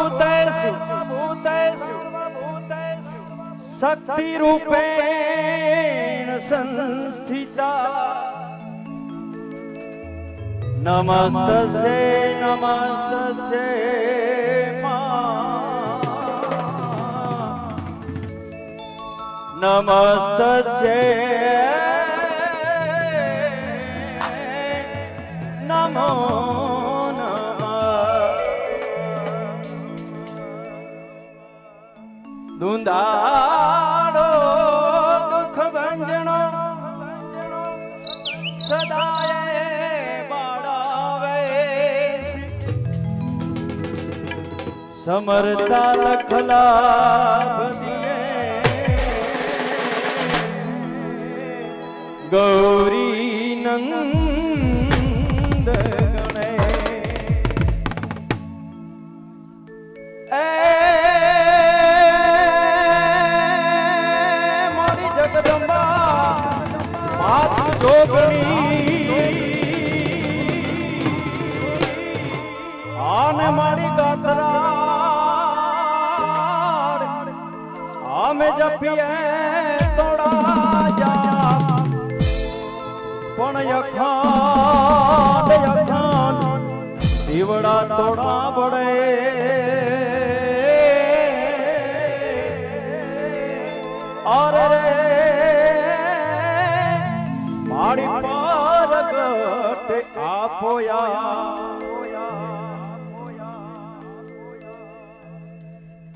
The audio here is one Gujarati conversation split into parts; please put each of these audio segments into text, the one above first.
સર્વભૂતેષુ શક્તિ રૂપે સંસ્થિતા નમસ્તે નમસ્તે નમસ્તસ્ય દુંદાડો દુઃખ ભંજણો સદાય સમરતા લખલા ગૌરી નંદ દીવડા તોડા પડે અરે મારી પારગટ આપોયા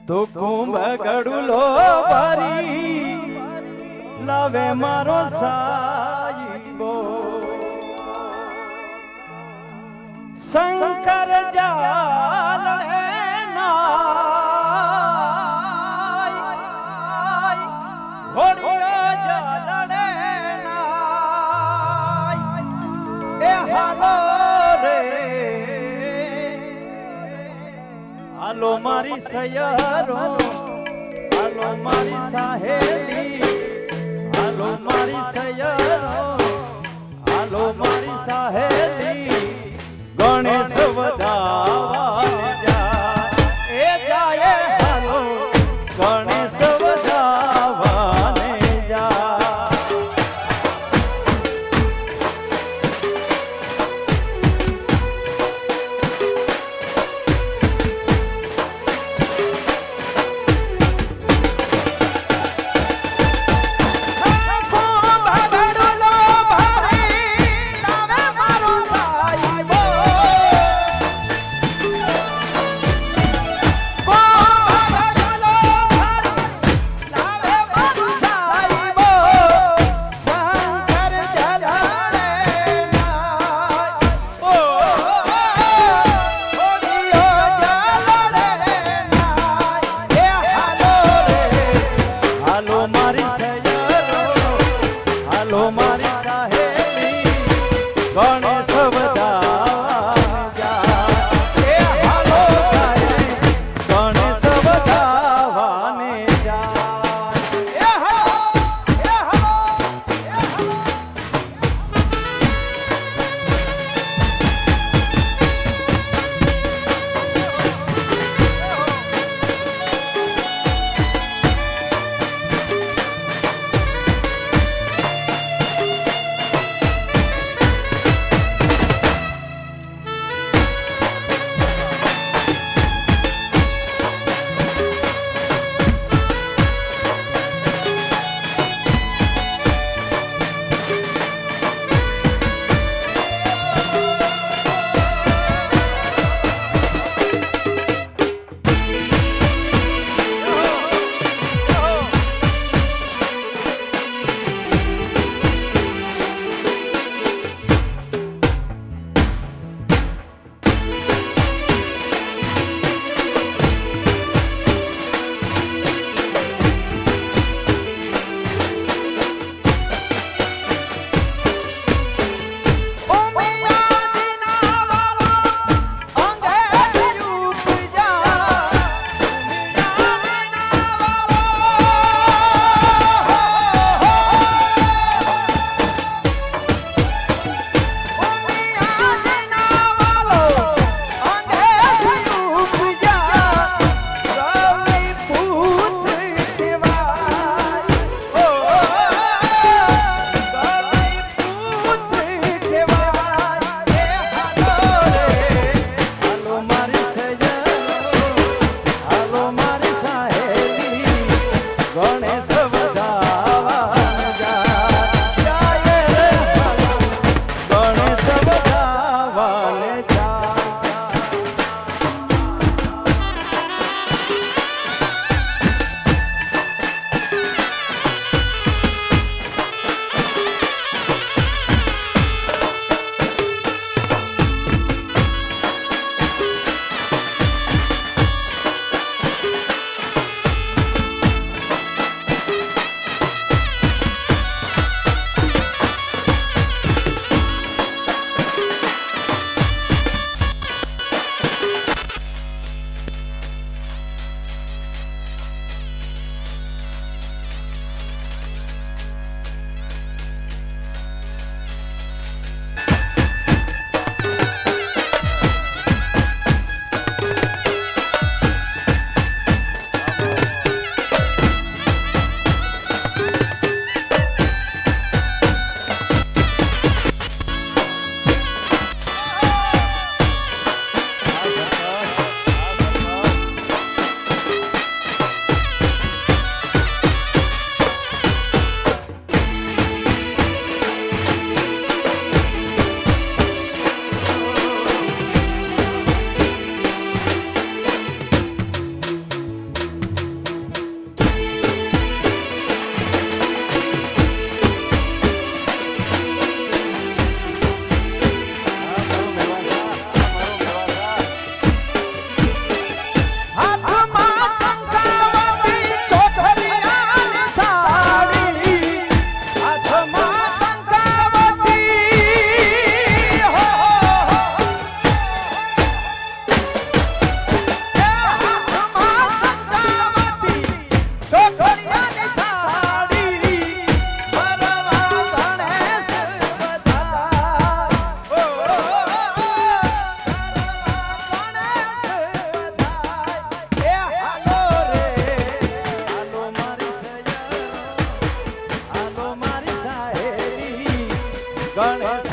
તો કુંભ ગડુલો ભરી લાવે મારો સાઈબો હાલો મારી સયરો હાલો મારી સાહેલી હાલો મારી સયરો હાલો મારી સાહેલી ગણેશ ગણે પણ